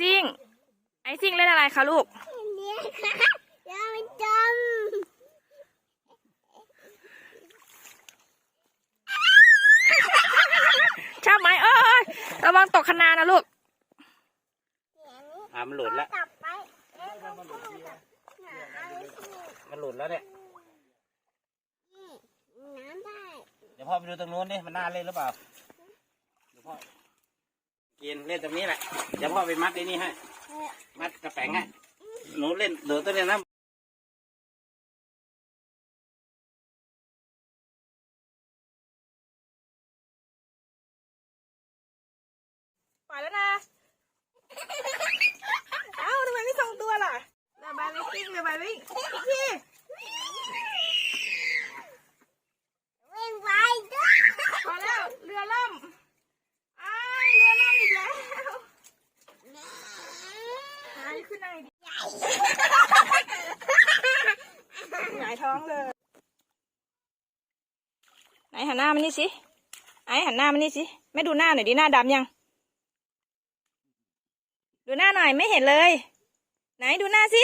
ซิ่ง ไอซิ่งเล่นอะไรคะลูกเนี่ยค่ะอย่าไปจมชอบไหมเอ้ยระวังตกคะนานะลูกอ่ามันหลุดแล้วกลับไปเอ๊ะเราพูดกับหาอะไรสิมันหลุดแล้วเนี่ยน้ำได้เดี๋ยวพ่อไปดูตรงนู้นดิมันน่าเล่นหรือเปล่าเดี๋ยวพ่อ กินเล่นตรงนี้แหละเดี๋ยวพ่อไปมัดไอ้นี่ให้มัดกระแปงให้หนูเล่นเดี๋ยวตัวเนี้ยนะปล่อยแล้วนะ เอ้าทำไมไม่ส่งตัวล่ะรือบายวิ่งเรือบายวิ่งพี่ วิ่งไปด้วย พอแล้ว เรือล่มอ้ายเรือล่มอีกแล้วหาย ขึ้นไหนดิหงายท้องเลยไหนหันหน้ามานี่สิ ไอ้หันหน้ามานี่สิ ไม่ดูหน้าหน่อยดิหน้าดำยัง ดูหน้าหน่อยไม่เห็นเลย ไหนดูหน้าสิ